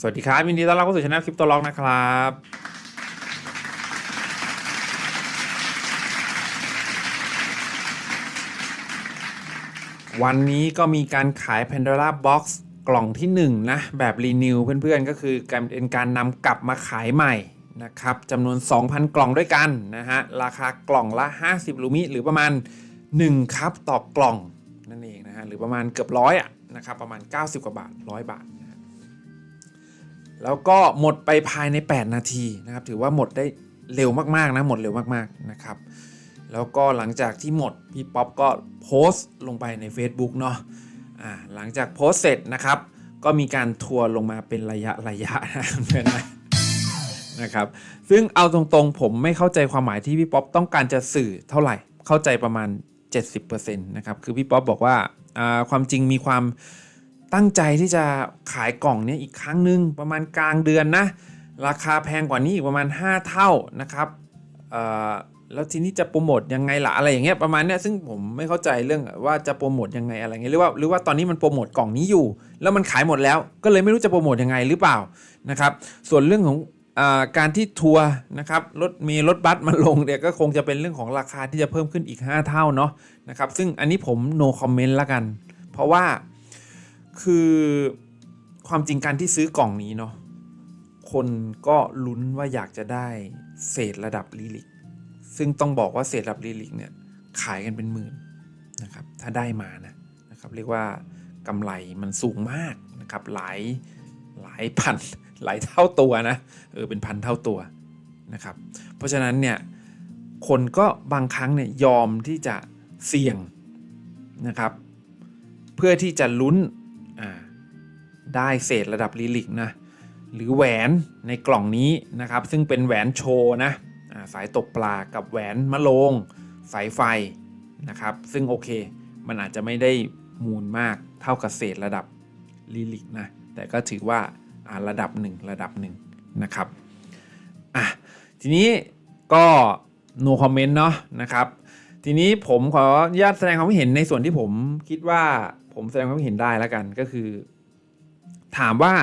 สวัสดีครับยินดีต้อนรับเข้าสู่ช anel คลิปตัวล็อกนะครับ วันนี้ก็มีการขาย Pandora Box กล่องที่ 1 นะ แบบรีนิวเพื่อนๆ ก็คือการเป็นการนำกลับมาขายใหม่นะครับจำนวน 2,000 กล่องด้วยกันนะฮะ ราคากล่องละ 50 ลูมิ หรือประมาณ 1 ครับต่อกล่องนั่นเองนะฮะ หรือประมาณเกือบร้อยอะนะครับประมาณ 90 กว่าบาท 100 บาท แล้วก็หมดไปภายใน 8 นาทีนะครับ ถือว่าหมดได้เร็วมากๆนะ หมดเร็วมากๆนะครับ แล้วก็หลังจากที่หมด พี่ป๊อปก็โพสต์ลงไปใน Facebook เนาะอ่าหลังจากโพสต์เสร็จนะครับ ก็มีการทัวร์ลงมาเป็นระยะระยะนะเพื่อนะนะครับ ซึ่งเอาตรงๆ ผมไม่เข้าใจความหมายที่พี่ป๊อปต้องการจะสื่อเท่าไหร่ เข้าใจประมาณ 70%นะครับ คือพี่ป๊อปบอกว่าความจริงมีความ ตั้งใจที่จะขายกล่องนี้อีกครั้งหนึ่งประมาณกลางเดือนนะ ราคาแพงกว่านี้อีกประมาณ 5 เท่านะครับแล้วทีนี้จะโปรโมทยังไงล่ะอะไรอย่างเงี้ยประมาณเนี้ยซึ่งผมไม่เข้าใจเรื่องว่าจะโปรโมทยังไงอะไรเงี้ยหรือว่าหรือว่าตอนนี้มันโปรโมทกล่องนี้อยู่ แล้วมันขายหมดแล้วก็เลยไม่รู้จะโปรโมทยังไงหรือเปล่านะครับ ส่วนเรื่องของอการที่ทัวร์นะครับรถมีรถบัสมาลงเนี่ยก็คงจะเป็นเรื่องของราคาที่จะเพิ่มขึ้นอีก 5 เท่าเนาะนะครับซึ่งอันนี้ผม no comment ละกัน เพราะว่า คือความจริงการที่ซื้อกล่องนี้เนาะคนก็ลุ้นว่าอยากจะได้เศษระดับลีลิก ซึ่งต้องบอกว่าเศษระดับลีลิกเนี่ยขายกันเป็นหมื่นนะครับถ้าได้มานะนะครับเรียกว่ากำไรมันสูงมากนะครับหลายหลายพันหลายเท่าตัวนะเออเป็นพันเท่าตัวนะครับเพราะฉะนั้นเนี่ยคนก็บางครั้งเนี่ยยอมที่จะเสี่ยงนะครับเพื่อที่จะลุ้น ได้เศษระดับลีลิกนะหรือแหวนในกล่องนี้นะครับ ซึ่งเป็นแหวนโชว์นะสายตกปลากับแหวนมะโลง สายไฟนะครับ ซึ่งโอเค มันอาจจะไม่ได้มูลมากเท่ากับเศษระดับลิลิกนะ แต่ก็ถือว่าระดับหนึ่งระดับหนึ่งนะครับอะทีนี้ก็ no comment เนาะนะครับ ทีนี้ผมขออนุญาตแสดงความเห็นในส่วนที่ผมคิดว่าผมแสดงความเห็นได้แล้วกันก็คือ ถามว่า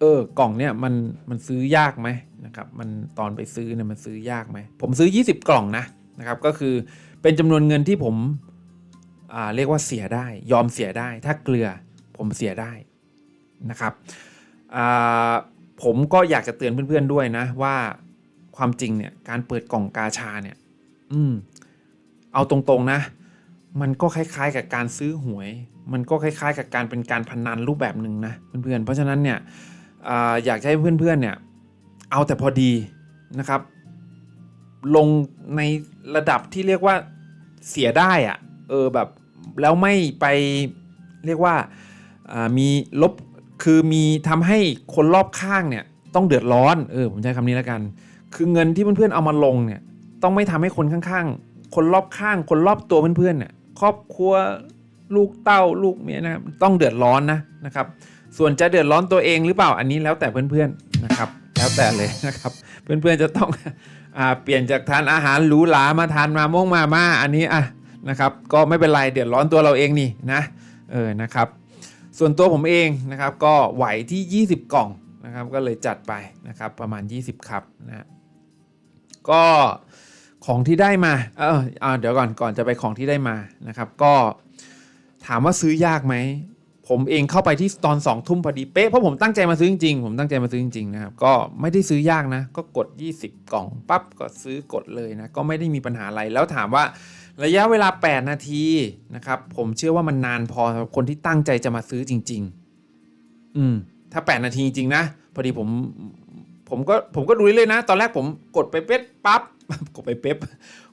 เออกล่องเนี่ยมันมันซื้อยากไหมนะครับมันตอนไปซื้อเนี่ยมันซื้อยากไหมผมซื้อ 20 กล่องนะนะครับก็คือเป็นจำนวนเงินที่ผมอ่าเรียกว่าเสียได้ ยอมเสียได้ ถ้าเกลือผมเสียได้นะครับอ่าผมก็อยากจะเตือนเพื่อนๆด้วยนะว่าความจริงเนี่ยการเปิดกล่องกาชาเนี่ย อืมเอาตรงๆนะ มันก็คล้ายๆกับการซื้อหวย มันก็คล้ายๆ กับการเป็นการพนันรูปแบบหนึ่งนะเพื่อนๆ เพราะฉะนั้นเนี่ยออยากให้เพื่อนๆเนี่ยเอาแต่พอดีนะครับ ลงในระดับที่เรียกว่าเสียได้อะเออแบบแล้วไม่ไปเรียกว่าอ่ามีลบคือมีทำให้คนรอบข้างเนี่ยต้องเดือดร้อนเออผมใช้คำนี้แล้วกัน คือเงินที่เพื่อนๆเอามาลงเนี่ยต้องไม่ทำให้คนข้างๆ คนรอบข้าง คนรอบตัวเพื่อนๆเนี่ย ครอบครัวลูกเต้าลูกเมียนะครับต้องเดือดร้อนนะนะครับ ส่วนจะเดือดร้อนตัวเองหรือเปล่าอันนี้แล้วแต่เพื่อนๆนะครับ แล้วแต่เลยนะครับ เพื่อนๆจะต้องอ่าเปลี่ยนจากทานอาหารหรูหรามาทานมาม่งมาม่าอันนี้อะนะครับก็ไม่เป็นไรเดือดร้อนตัวเราเองนี่นะเออนะครับ ส่วนตัวผมเองนะครับก็ไหวที่ 20 กล่องนะครับก็เลยจัดไปนะครับประมาณ 20 ครับนะก็ ของที่ได้มา เออเอาเดี๋ยวก่อนก่อนจะไปของที่ได้มานะครับ ก็ถามว่าซื้อยากไหม ผมเองเข้าไปที่ตอนสองทุ่มพอดีเป๊ะเพราะผมตั้งใจมาซื้อจริงๆผมตั้งใจมาซื้อจริงๆนะครับก็ไม่ได้ซื้อยากนะ ก็กด 20 กล่องปั๊บก็ซื้อกดเลยนะก็ไม่ได้มีปัญหาอะไรแล้วถามว่าระยะเวลา 8 นาทีนะครับ ผมเชื่อว่ามันนานพอสำหรับคนที่ตั้งใจจะมาซื้อจริง ๆ อืม ถ้า 8 นาทีจริงๆนะ พอดีผม ผมก็ผมก็ดูเรื่อยนะ ตอนแรกผมกดไปเป๊ะปั๊บ กดไปเป๊ะ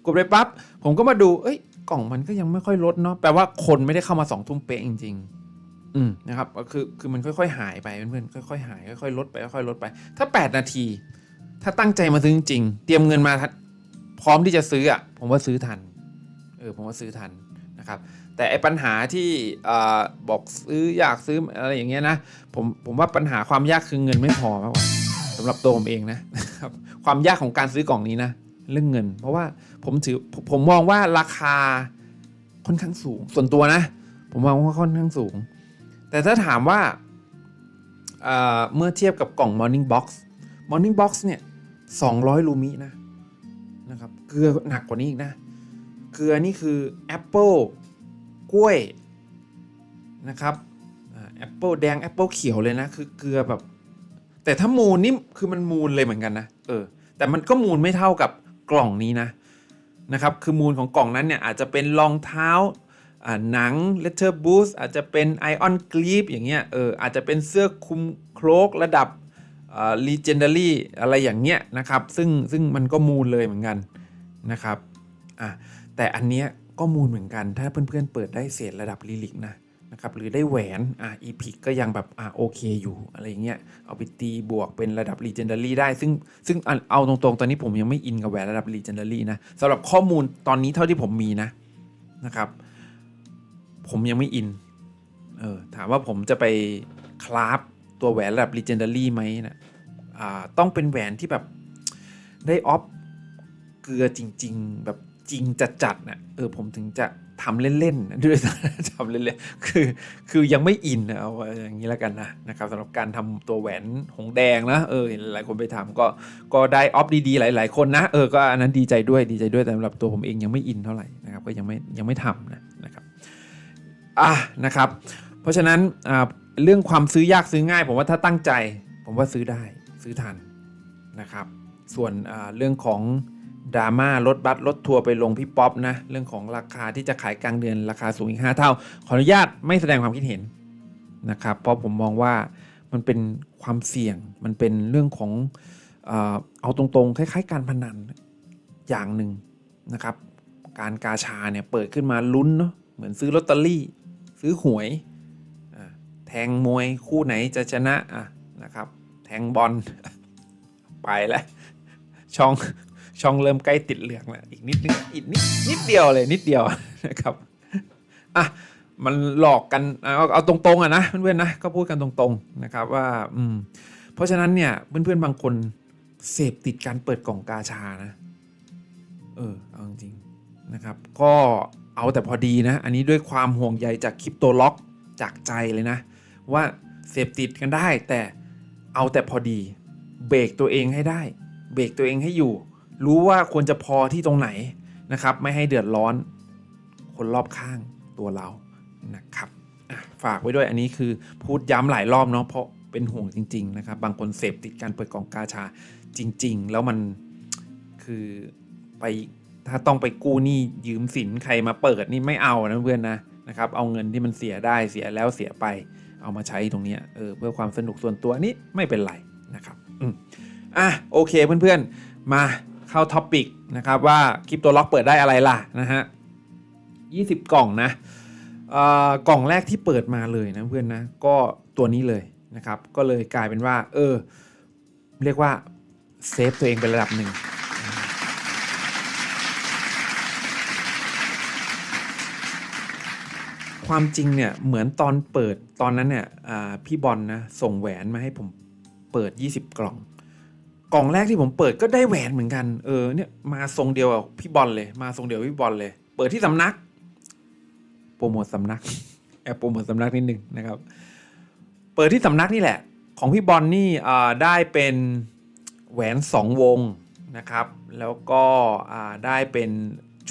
กดไปปั๊บผมก็มาดู เอ้ย กล่องมันก็ยังไม่ค่อยลดเนาะแปลว่าคนไม่ได้เข้ามาสองทุ่มเป๊ะจริง ๆ อืมนะครับก็คือคือมันค่อย ๆ หายไปเพื่อนๆค่อยๆหายค่อยๆลดไปค่อยๆลดไป ถ้า 8 นาที ถ้าตั้งใจมาซื้อจริงเตรียมเงินมาพร้อมที่จะซื้ออะผมว่าซื้อทันเออผมว่าซื้อทันนะครับแต่ไอ้ปัญหาที่อบอกซื้ออยากซื้ออะไรอย่างเงี้ยนะผมผมว่าปัญหาความยากคือเงินไม่พอมากกว่าสำหรับตัวผมเองนะครับความยากของการซื้อกล่องนี้นะ เรื่องเงิน เพราะว่าผมถือผมมองว่าราคาค่อนข้างสูง ส่วนตัวนะ ผมมองว่าค่อนข้างสูง แต่ถ้าถามว่าเเมื่อเทียบกับกล่อง Morning Box Morning Box เนี่ย200 ลูมินะนะครับเกลือหนักกว่านี้อีกนะเกลือนี่คือแอปเปิลกล้วยนะครับแอปเปิลแดงแอปเปิลเขียวเลยนะ คือเกลือแบบ แต่ถ้ามูลนี่คือมันมูลเลยเหมือนกันนะเออแต่มันก็มูลไม่เท่ากับ กล่องนี้นะนะครับคือมูลของกล่องนั้นเนี่ยอาจจะเป็นรองเท้าหนัง letter boost อาจจะเป็น ion grip อย่างเงี้ยเอออาจจะเป็นเสื้อคลุมโครกระดับ legendary อะไรอย่างเงี้ยนะครับซึ่งซึ่งมันก็มูลเลยเหมือนกันนะครับอะแต่อันเนี้ยก็มูลเหมือนกันถ้าเพื่อนๆเปิดได้เศษระดับลิลิกนะ นะครับหรือได้แหวนอะอีพิกก็ยังแบบอะโอเคอยู่อะไรเงี้ยเอาไปตีบวกเป็นระดับ legendary ได้ ซึ่งซึ่งเอาตรงๆ ตอนนี้ผมยังไม่อินกับแหวนระดับ legendary นะสำหรับข้อมูลตอนนี้เท่าที่ผมมีนะนะครับ ผมยังไม่อินเออถามว่าผมจะไปคลาฟตัวแหวนระดับ legendary ไหมนะอ่าต้องเป็นแหวนที่แบบได้ออฟเกลือจริง ๆ แบบ จริงจัดๆนะเออผมถึงจะทำเล่นๆด้วยทำเล่นๆคือคือยังไม่อินนะเอาอย่างนี้แล้วกันนะนะครับสำหรับการทำตัวแหวนหงแดงนะเออหลายคนไปทำก็ก็ได้ออฟดีๆหลาย ๆ คนนะเออก็อันนั้นดีใจด้วยดีใจด้วยแต่สำหรับตัวผมเองยังไม่อินเท่าไหร่นะครับก็ยังไม่ยังไม่ทำนะนะครับอะนะครับ เพราะฉะนั้นอ่าเรื่องความซื้อยากซื้อง่าย ผมว่าถ้าตั้งใจ ผมว่าซื้อได้ซื้อทันนะครับ ส่วนอ่าเรื่องของ ดราม่ารถบัสรถทัวร์ไปลงพี่ป๊อปนะ เรื่องของราคาที่จะขายกลางเดือนราคาสูงอีก 5 เท่า ขออนุญาตไม่แสดงความคิดเห็นนะครับ เพราะผมมองว่ามันเป็นความเสี่ยงมันเป็นเรื่องของเอาตรงๆ คล้าย ๆ การพนันอย่างหนึ่งนะครับ การกาชาเนี่ยเปิดขึ้นมาลุ้นเนาะเหมือนซื้อลอตเตอรี่ ซื้อหวยแทงมวยคู่ไหนจะชนะอะนะครับ แทงบอลไปแล้วช่อง ช่องเริ่มใกล้ติดเหลืองแล้วอีกนิดนึงอีกนิดนิดเดียวเลยนิดเดียวนะครับอะมันหลอกกันเอาเอาตรงๆอะนะเพื่อนๆนะก็พูดกันตรงๆนะครับว่าอืมเพราะฉะนั้นเนี่ยเพื่อนๆบางคนเสพติดการเปิดกล่องกาชานะเออเอาจริงนะครับ ก็เอาแต่พอดีนะ อันนี้ด้วยความห่วงใยจากคริปโตล็อกจากใจเลยนะ ว่าเสพติดกันได้แต่เอาแต่พอดี เบรกตัวเองให้ได้ เบรกตัวเองให้อยู่ รู้ว่าควรจะพอที่ตรงไหนนะครับ ไม่ให้เดือดร้อนคนรอบข้างตัวเรานะครับฝากไว้ด้วยอันนี้คือพูดย้ำหลายรอบเนาะเพราะเป็นห่วงจริง ๆ นะครับ บางคนเสพติดการเปิดกล่องกาชาจริง ๆ แล้วมันคือไปถ้าต้องไปกู้หนี้ยืมสินใครมาเปิดนี่ไม่เอานะเพื่อนนะนะครับเอาเงินที่มันเสียได้เสียแล้วเสียไป เอามาใช้ตรงนี้เออเพื่อความสนุกส่วนตัวนี่ไม่เป็นไรนะครับอืมอะโอเคเพื่อนๆมา เข้าท็อปิกนะครับว่าคลิปตัวล็อกเปิดได้อะไรล่ะนะฮะ20 กล่องนะอ่อกล่องแรกที่เปิดมาเลยนะเพื่อนนะก็ตัวนี้เลยนะครับ ก็เลยกลายเป็นว่า เออ เรียกว่าเซฟตัวเองเป็นระดับหนึ่งความจริงเนี่ยเหมือนตอนเปิดตอนนั้นเนี่ยอ่าพี่บอลนะส่งแหวนมาให้ผมเปิด 20 กล่อง กล่องแรกที่ผมเปิดก็ได้แหวนเหมือนกัน เออเนี่ยมาทรงเดียวกับพี่บอลเลย มาทรงเดียวกับพี่บอลเลย เปิดที่สำนัก โปรโมทสำนัก แอบโปรโมทสำนักนิดนึงนะครับ เปิดที่สำนักนี่แหละ ของพี่บอลนี่อ่าได้เป็นแหวน2วงนะครับ แล้วก็อ่าได้เป็น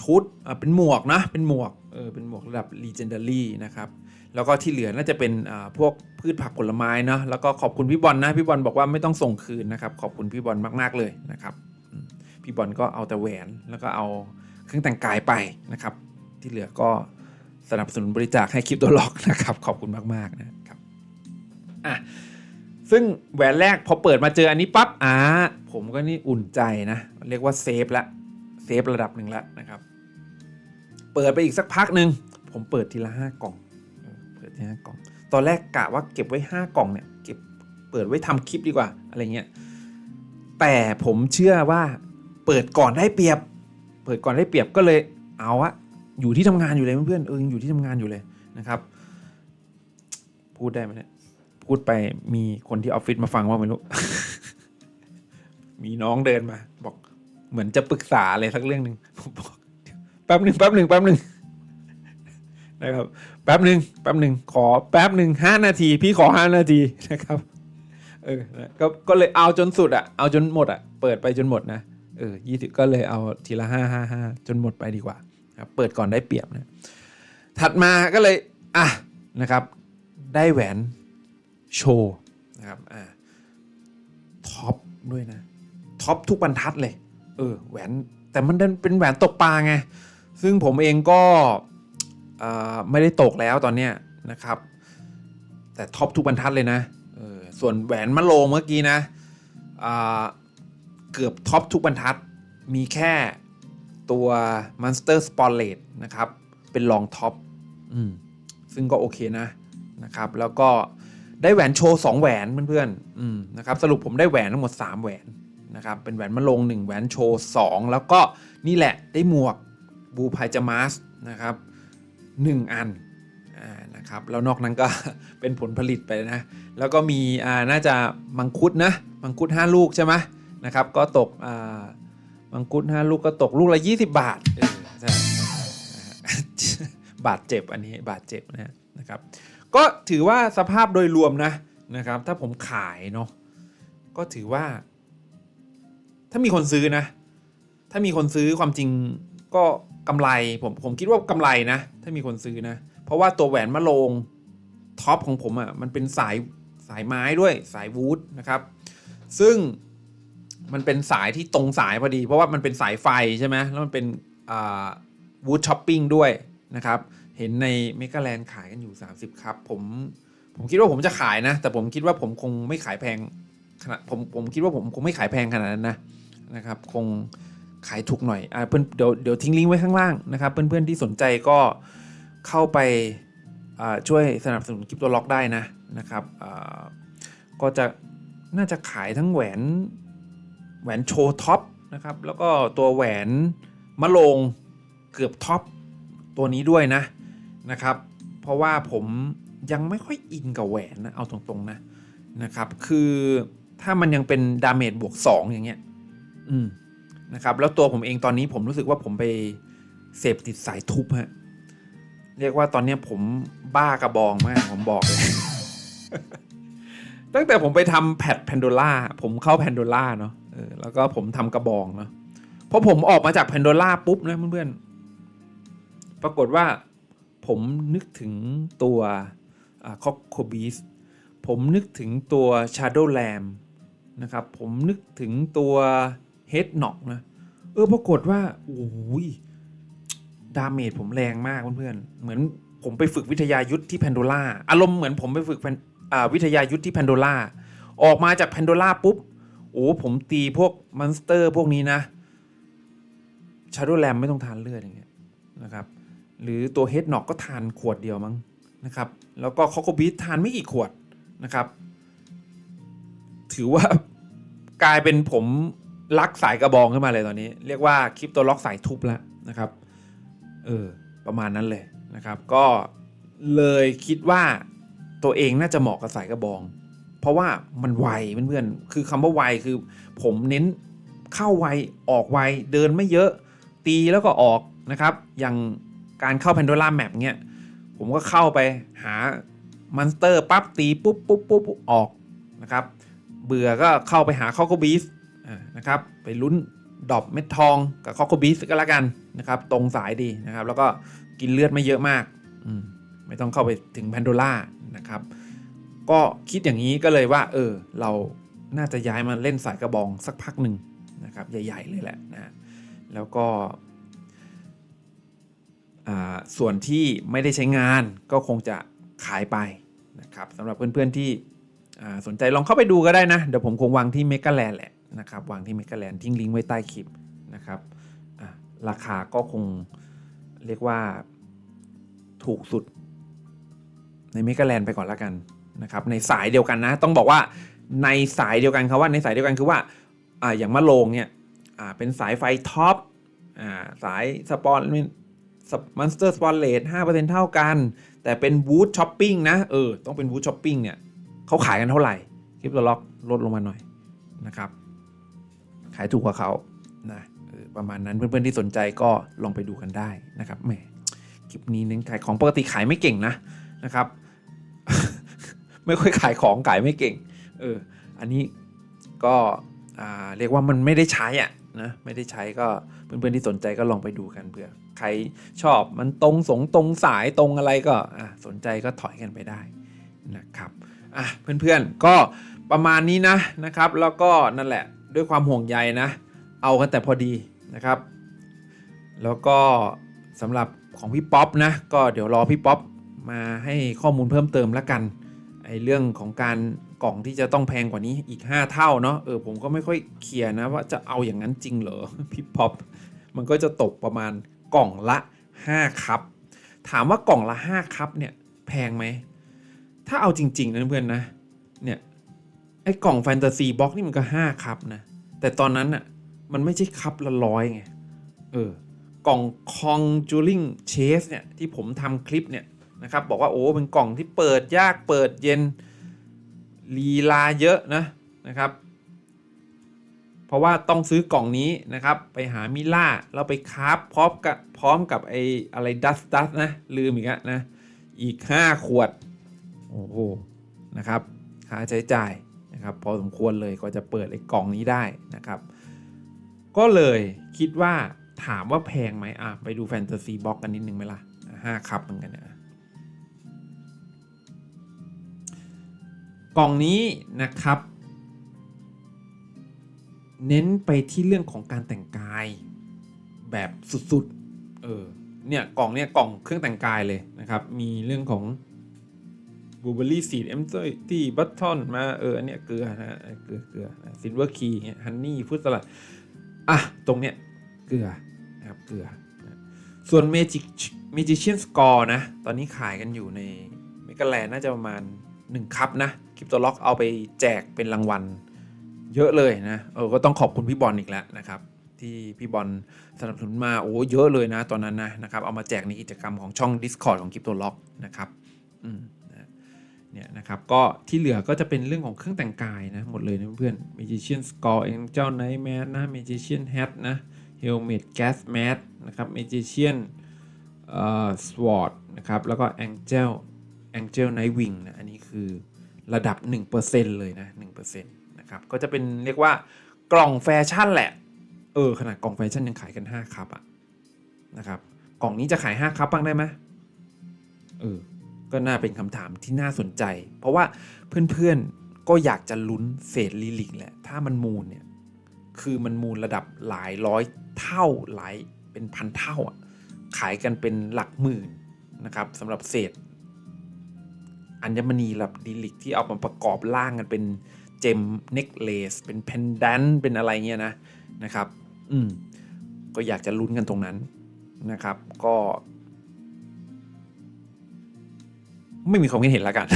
ชุดอ่าเป็นหมวกนะ เป็นหมวก เออ เป็นหมวกระดับ Legendary นะครับ แล้วก็ที่เหลือน่าจะเป็นพวกพืชผักผลไม้เนาะแล้วก็ขอบคุณพี่บอลนะพี่บอลบอกว่าไม่ต้องส่งคืนนะครับขอบคุณพี่บอลมาก ๆ เลยนะครับพี่บอลก็เอาแต่แหวนแล้วก็เอาเครื่องแต่งกายไปนะครับ ที่เหลือก็สนับสนุนบริจาคให้คลิปตัวล็อกนะครับขอบคุณมากๆนะครับอะซึ่งแหวนแรกพอเปิดมาเจออันนี้ปั๊บอ่าผมก็นี่อุ่นใจนะเรียกว่าเซฟละเซฟระดับหนึ่งละนะครับ เปิดไปอีกสักพักหนึ่งผมเปิดทีละห้ากล่อง ห้ากล่อง ตอนแรกกะว่าเก็บไว้ห้ากล่องเนี่ยเก็บเปิดไว้ทำคลิปดีกว่าอะไรเงี้ยแต่ผมเชื่อว่าเปิดก่อนได้เปรียบ เปิดก่อนได้เปรียบก็เลยเอาอะอยู่ที่ทำงานอยู่เลยเพื่อนเอออยู่ที่ทำงานอยู่เลยนะครับ พูดได้ไหมเนี่ยพูดไปมีคนที่ออฟฟิศมาฟังว่าไม่รู้ มีน้องเดินมา บอกเหมือนจะปรึกษาอะไรสักเรื่องหนึ่งผมบอกแป๊บหนึ่งแป๊บหนึ่งแป๊บหนึ่ง นะครับแป๊บหนึ่งแป๊บหนึ่งขอแป๊บหนึ่งห้านาที พี่ขอห้านาทีนะครับเออก็ก็เลยเอาจนสุดอะเอาจนหมดอะเปิดไปจนหมดนะเออยี่สิบก็เลยเอาทีละห้าห้าห้าจนหมดไปดีกว่าครับเปิดก่อนได้เปรียบนะถัดมาก็เลยอะนะครับ ได้แหวนโชว์นะครับอ่าท็อปด้วยนะท็อปทุกบรรทัดเลย เออแหวนแต่มันเป็นแหวนตกปลาไง ซึ่งผมเองก็ ไม่ได้ตกแล้วตอนเนี้ยนะครับ แต่ท็อปทุกบรรทัดเลยนะส่วนแหวนมะโรงเมื่อกี้นะเกือบท็อปทุกบรรทัดมีแค่ตัว Monster s p o r l a t นะครับ เป็นรองท็อปอซึ่งก็โอเคนะนะครับ แล้วก็ได้แหวนโชว์2แหวนเพื่อนๆอืมนะครับ สรุปผมได้แหวนทั้งหมด 3 แหวนนะครับ เป็นแหวนมะโรง1 แหวนโชว์ 2 แล้วก็นี่แหละได้หมวกบูพายจามาสนะครับ 1 อันอ่านะครับแล้วนอกนั้นก็เป็นผลผลิตไปนะ แล้วก็มีน่าจะมังคุดนะมังคุด 5 ลูกใช่ไหมนะครับ ก็ตกมังคุด 5 ลูกก็ตกลูกละ 20 บาทใช่บาดเจ็บอันนี้บาดเจ็บนะนะครับ ก็ถือว่าสภาพโดยรวมนะนะครับ ถ้าผมขายเนาะก็ถือว่า ถ้ามีคนซื้อนะ ถ้ามีคนซื้อความจริงก็ กำไรผมผมคิดว่ากำไรนะ ถ้ามีคนซื้อนะ เพราะว่าตัวแหวนมะโรงท็อปของผมอะ่ะมันเป็นสายสายไม้ด้วยสายวูดนะครับซึ่งมันเป็นสายที่ตรงสายพอดี เพราะว่ามันเป็นสายไฟใช่ไหมแล้วมันเป็นวูดช้อปปิ้งด้วยนะครับ เห็นในเมกาแลนขายกันอยู่ 30 ครับ ผมผมคิดว่าผมจะขายนะ แต่ผมคิดว่าผมคงไม่ขายแพงขนาดผมผมคิดว่าผมคงไม่ขายแพงขนาดนั้นนะนะครับ คง ขายถูกหน่อยอ่าเพื่อนเดี๋ยวเดี๋ยวทิ้งลิงก์ไว้ข้างล่างนะครับ เพื่อนๆที่สนใจก็เข้าไปาช่วยสนับสนุนคลิปตัวล็อกได้นะนะครับก็จะน่าจะขายทั้งแหวนแหวนโชว์ท็อปนะครับแล้วก็ตัวแหวนมะโรงเกือบท็อปตัวนี้ด้วยนะนะครับ เพราะว่าผมยังไม่ค่อยอินกับแหวนนะเอาตรงๆนะนะครับ คือถ้ามันยังเป็นดาเมจบวก 2 อย่างเงี้ย อืม นะครับ แล้วตัวผมเองตอนนี้ผมรู้สึกว่าผมไปเสพติดสายทุบฮะเรียกว่าตอนนี้ผมบ้ากระบองมากผมบอกเลย ตั้งแต่ผมไปทำแพดแพนโดล่าผมเข้าแพนโดล่าเนาะเออแล้วก็ผมทำกระบองเนาะพอผมออกมาจากแพนโดล่าปุ๊บนะเพื่อนๆ ปรากฏว่าผมนึกถึงตัวคอกโคบีสผมนึกถึงตัว Shadow Lamb นะครับ ผมนึกถึงตัว Head Knock นะเออปรากฏว่าโอ้ยดาเมจผมแรงมากเพื่อนๆเหมือนผมไปฝึกวิทยายุทธที่แพนโดล่าอารมณ์เหมือนผมไปฝึกวิทยายุทธที่แพนโดล่าออกมาจากแพนโดล่าปุ๊บโอ้ผมตีพวกมอนสเตอร์พวกนี้นะ Shadow Lamb ไม่ต้องทานเลือดอย่างเงี้ยนะครับหรือตัวเฮดน็อกก็ทานขวดเดียวมั้งนะครับแล้วก็คอโคบีทานไม่กี่ขวดนะครับ ถือว่ากลายเป็นผม รักสายกระบองขึ้นมาเลยตอนนี้ เรียกว่าคลิปตัวล็อกสายทุบแล้วนะครับเออประมาณนั้นเลยนะครับ ก็เลยคิดว่าตัวเองน่าจะเหมาะกับสายกระบอง เพราะว่ามันไวเพื่อนๆคือคำว่าไวคือ ผมเน้นเข้าไวออกไวเดินไม่เยอะตีแล้วก็ออกนะครับ อย่างการเข้า Pandora Map เนี้ยผมก็เข้าไปหามอนสเตอร์ปั๊บตีปุ๊บปุ๊บปุ๊บปุ๊บออกนะครับ เบื่อก็เข้าไปหาคอ c โ b บีส นะครับ ไปลุ้นดอบเม็ดทองกับคอโ b บีสก็แล้วกันนะครับ ตรงสายดีนะครับ แล้วก็กินเลือดไม่เยอะมากอืมไม่ต้องเข้าไปถึงแพนโดล่านะครับ ก็คิดอย่างนี้ก็เลยว่า เออ เราน่าจะย้ายมาเล่นสายกระบองสักพักหนึ่งนะครับ ใหญ่ๆเลยแหละนะแล้วก็ส่วนที่ไม่ได้ใช้งานก็คงจะขายไปนะครับสำหรับเพื่อนๆที่สนใจลองเข้าไปดูก็ได้นะ เดี๋ยวผมคงวางที่เมกาแลนแหละ นะครับวางที่เมกาแลนทิ้งลิงก์ไว้ใต้คลิปนะครับราคาก็คงเรียกว่าถูกสุดในเมกาแลนไปก่อนแล้วกันนะครับในสายเดียวกันนะ ต้องบอกว่าในสายเดียวกันครับว่าในสายเดียวกันคือว่าออย่างมะโรงเนี่ยเป็นสายไฟท็อปสายสปอนมอนสเตอร์สปอนเลทห้าเปอร์เซ็นต์เท่ากัน แต่เป็นวูดช้อปปิ้งนะ เออ ต้องเป็นวูดช้อปปิ้งเนี่ยเขาขายกันเท่าไหร่ คลิปตัวล็อกลดลงมาหน่อยนะครับ ขายถูกกว่าเขานะเออประมาณนั้นเพื่อนๆที่สนใจก็ลองไปดูกันได้นะครับแหมคลิปนี้เน้นขายของปกติขายไม่เก่งนะนะครับ ไม่ค่อยขายของขายไม่เก่งเอออันนี้ก็อ่าเรียกว่ามันไม่ได้ใช้อะนะไม่ได้ใช้ก็เพื่อนๆที่สนใจก็ลองไปดูกันเผื่อใครชอบมันตรงสงตรงสายตรงอะไรก็อะสนใจก็ถอยกันไปได้นะครับอะเพื่อนๆก็ประมาณนี้นะนะครับ แล้วก็นั่นแหละ ด้วยความห่วงใยนะ เอากันแต่พอดีนะครับ แล้วก็สำหรับของพี่ป๊อปนะ ก็เดี๋ยวรอพี่ป๊อปมาให้ข้อมูลเพิ่มเติมแล้วกันไอเรื่องของการกล่องที่จะต้องแพงกว่านี้อีก 5 เท่าเนาะเออผมก็ไม่ค่อยเคลียร์นะว่าจะเอาอย่างนั้นจริงเหรอพี่ป๊อปมันก็จะตกประมาณกล่องละ 5 ครับ ถามว่ากล่องละ 5 ครับเนี่ยแพงไหมถ้าเอาจริงๆนะเพื่อนนะเนี่ย ไอ้กล่องแฟนตาซีบ็อกนี่มันก็5ครับนะ แต่ตอนนั้นอะมันไม่ใช่คัพละร้อยไง เออ กล่องคองจูริงเชสเนี่ย ที่ผมทำคลิปเนี่ยนะครับ บอกว่าโอ้เป็นกล่องที่เปิดยากเปิดเย็นลีลาเยอะนะนะครับ เพราะว่าต้องซื้อกล่องนี้นะครับ ไปหามิล่าแล้วไปคาฟพร้อมกับพร้อมกับไออะไรดัสดัสนะ ลืมอีกแล้วนะ อีก 5 ขวด โอ้โหนะครับค่าใช้จ่าย นะครับพอสมควรเลยก็จะเปิดไอ้กล่องนี้ได้นะครับ ก็เลยคิดว่าถามว่าแพงไหมอะไปดูแฟนตาซีบ็อกกันนิดนึงไหมล่ะห้าครับเหมือนกันนะกล่องนี้นะครับ เน้นไปที่เรื่องของการแต่งกายแบบสุดๆเออเนี่ยกล่องเนี่ยกล่องเครื่องแต่งกายเลยนะครับ มีเรื่องของ บูเบอรี่ซีดเอมตี้บัตทอนมาเอออันเนี้ยเกลือนะเกลือเกลือซิลเวอร์คีเงี้ยฮันนี่ฟุตสลัดอะ ตรงเนี้ยเกลือนะครับเกลือ ส่วน Magic Magician Score นะ ตอนนี้ขายกันอยู่ในเมกาแลนน่าจะประมาณ 1คัพนะคริปโตล็อกเอาไปแจกเป็นรางวัลเยอะเลยนะเออก็ต้องขอบคุณพี่บอลอีกแล้วนะครับที่พี่บอลสนับสนุนมาโอ้เยอะเลยนะตอนนั้นนะนะครับเอามาแจกในกิจกรรมของช่อง Discord ของ Crypto Lock นะครับอืม เนี่ยนะครับก็ที่เหลือก็จะเป็นเรื่องของเครื่องแต่งกายนะ หมดเลยนะเพื่อน Magician Score Angel Nightmare นะ Magician Hat นะ Helmet Gas Mask นะครับ Magician เอ่อ Sword นะครับแล้วก็ Angel Angel Nightwing นะอันนี้คือระดับ 1%เลยนะ1%นะครับก็จะเป็นเรียกว่ากล่องแฟชั่นแหละ เออ ขนาดกล่องแฟชั่นยังขายกัน 5 ครับอะนะครับ กล่องนี้จะขาย 5 ครับบ้างได้ไหมเออ ก็น่าเป็นคำถามที่น่าสนใจ เพราะว่าเพื่อนๆก็อยากจะลุ้นเศษลิลิกแหละ ถ้ามันมูลเนี่ย คือมันมูลระดับหลายร้อยเท่าหลายเป็นพันเท่าอะขายกันเป็นหลักหมื่นนะครับสำหรับเศษอัญมณีระดับดิลิกที่เอามาประกอบร่างกันเป็นเจมเน็กเลสเป็นเพนดันเป็นอะไรเงี้ยนะนะครับ อืมก็อยากจะลุ้นกันตรงนั้นนะครับ ก็ ไม่มีความคิดเห็นล้วกัน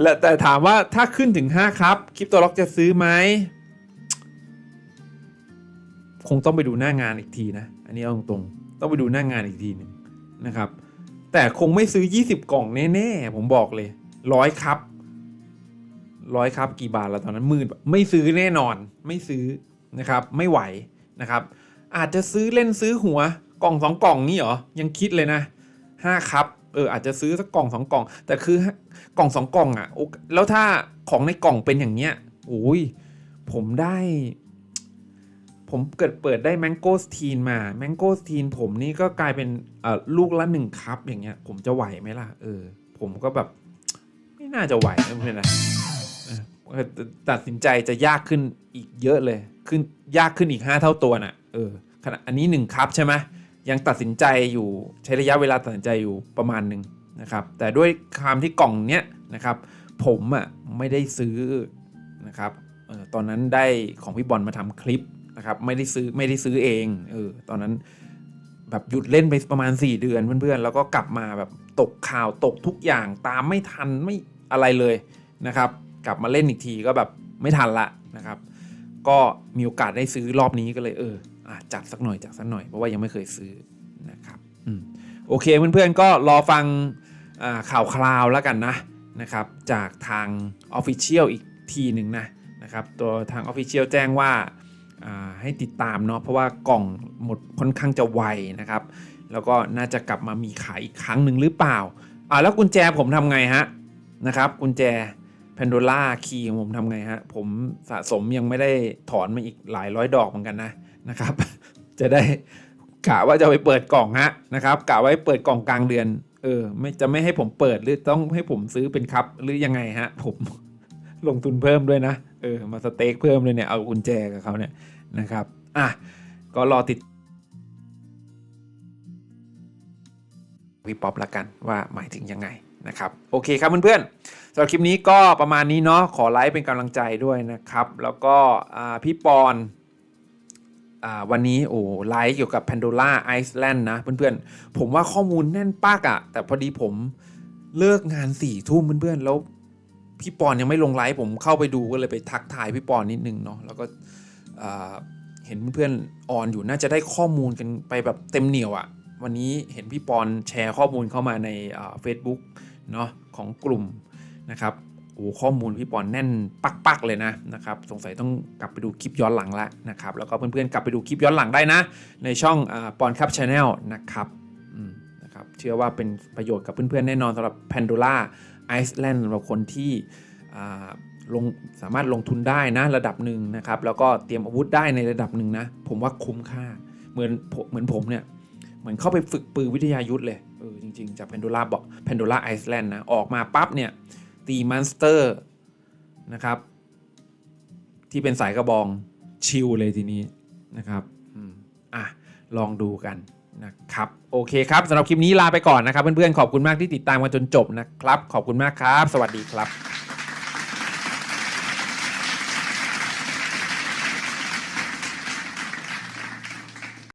และแต่ถามว่าถ้าขึ้นถึง 5 ครับคลิปตัวล็อกจะซื้อไหม คงต้องไปดูหน้างานอีกทีนะ อันนี้เอาตรงๆต้องไปดูหน้างานอีกทีหนึงนะครับ แต่คงไม่ซื้อ 20 กล่องแน่ๆ ผมบอกเลยร้อยครับร้อยครับกี่บาทแล้วตอนนั้นหมื่นไม่ซื้อแน่นอนไม่ซื้อนะครับไม่ไหวนะครับ อาจจะซื้อเล่นซื้อหัวกล่องสองกล่องนี่เหรอยังคิดเลยนะ ห้าครับเอออาจจะซื้อสักกล่องสองกล่อง แต่คือกล่องสองกล่องอะ่ะแล้วถ้าของในกล่องเป็นอย่างเงี้ยโอ้ยผมได้ ผมเกิดเปิดได้แมงโกสทีนมาแมงโกสทีนผมนี่ก็กลายเป็นลูกละหนึ่งคัพอย่างเงี้ย ผมจะไหวไหมล่ะเออ ผมก็แบบ ไม่น่าจะไหวนะเพื่อนนะตัดสินใจจะยากขึ้นอีกเยอะเลย ขึ้นยากขึ้นอีก 5 เท่าตัวน่ะเออขณะอันนี้1คัพใช่ไหม ยังตัดสินใจอยู่ใช้ระยะเวลาตัดสินใจอยู่ประมาณหนึ่งนะครับ แต่ด้วยความที่กล่องเนี้ยนะครับ ผมอะไม่ได้ซื้อนะครับเออตอนนั้นได้ของพี่บอลมาทำคลิปนะครับไม่ได้ซื้อไม่ได้ซื้อเองเออตอนนั้นแบบหยุดเล่นไปประมาณ 4 เดือนเพื่อนๆ แล้วก็กลับมาแบบตกข่าวตกทุกอย่างตามไม่ทันไม่อะไรเลยนะครับ กลับมาเล่นอีกทีก็แบบไม่ทันละนะครับ ก็มีโอกาสได้ซื้อรอบนี้ก็เลยเออ จัดสักหน่อยจัดสักหน่อยเพราะว่ายังไม่เคยซื้อนะครับอืมโอเคเพื่อนๆก็รอฟังข่าวคราวแล้วกันนะนะครับจากทาง Official อีกทีหนึ่งนะนะครับตัวทาง Official แจ้งว่าาให้ติดตามเนาะเพราะว่ากล่องหมดค่อนข้างจะไวนะครับ แล้วก็น่าจะกลับมามีขายอีกครั้งหนึ่งหรือเปล่าอ่าแล้วกุญแจผมทำไงฮะนะครับกุญแจแนโดล่าคีย์ของผมทำไงฮะผมสะสมยังไม่ได้ถอนมาอีกหลายร้อยดอกเหมือนกันนะ นะครับ จะได้กะว่าจะไปเปิดกล่องฮะนะครับกะไว้เปิดกล่องกลางเดือน เออ ไม่จะไม่ให้ผมเปิดหรือต้องให้ผมซื้อเป็นครับหรือยังไงฮะ ผมลงทุนเพิ่มด้วยนะเออมาสเต็กเพิ่มเลยเนี่ยเอากุญแจกับเขาเนี่ยนะครับอะก็รอติดพี่ป๊อปละกันว่าหมายถึงยังไงนะครับโอเคครับเพื่อนๆสำหรับคลิปนี้ก็ประมาณนี้เนาะขอไลค์เป็นกำลังใจด้วยนะครับ แล้วก็พี่ปอน วันนี้โอ้ไลฟ์เกี่ยวกับ Pandora Iceland นะ เพื่อนๆ ผมว่าข้อมูลแน่นปากอะแต่พอดีผมเลิกงานสี่ทุ่มเพื่อนๆ แล้วพี่ปอนยังไม่ลงไลฟ์ผมเข้าไปดูก็เลยไปทักทายพี่ปอนนิดนึงเนาะแล้วก็เห็นเพื่อนๆออนอยู่น่าจะได้ข้อมูลกันไปแบบเต็มเหนียวอะวันนี้เห็นพี่ปอนแชร์ข้อมูลเข้ามาในเฟซบุ๊กเนาะของกลุ่มนะครับ โอ้ข้อมูลพี่ปอนแน่นปักๆเลยนะนะครับสงสัยต้องกลับไปดูคลิปย้อนหลังละนะครับแล้วก็เพื่อนๆกลับไปดูคลิปย้อนหลังได้นะ ในช่องปอนครับชาแนลนะครับนะครับเชื่อว่าเป็นประโยชน์กับเพื่อนๆแน่นอนสำหรับ Pandora Iceland สำหรับคนที่ลงสามารถลงทุนได้นะระดับหนึ่งนะครับแล้วก็เตรียมอาวุธได้ในระดับหนึ่งนะผมว่าคุ้มค่าเหมือนผมเหมือนผมเนี่ยเหมือนเข้าไปฝึกปืนวิทยายุทธเลยเออจริงๆจากแพนโดล่าบอกแพนโดล่าไอซ์แลนด์นะออกมาปั๊บเนี่ย ตีมอนสเตอร์นะครับ ที่เป็นสายกระบองชิลเลยทีนี้นะครับอะลองดูกันนะครับโอเคครับสำหรับคลิปนี้ลาไปก่อนนะครับ เพื่อนๆขอบคุณมากที่ติดตามมาจนจบนะครับ ขอบคุณมากครับ สวัสดีครับ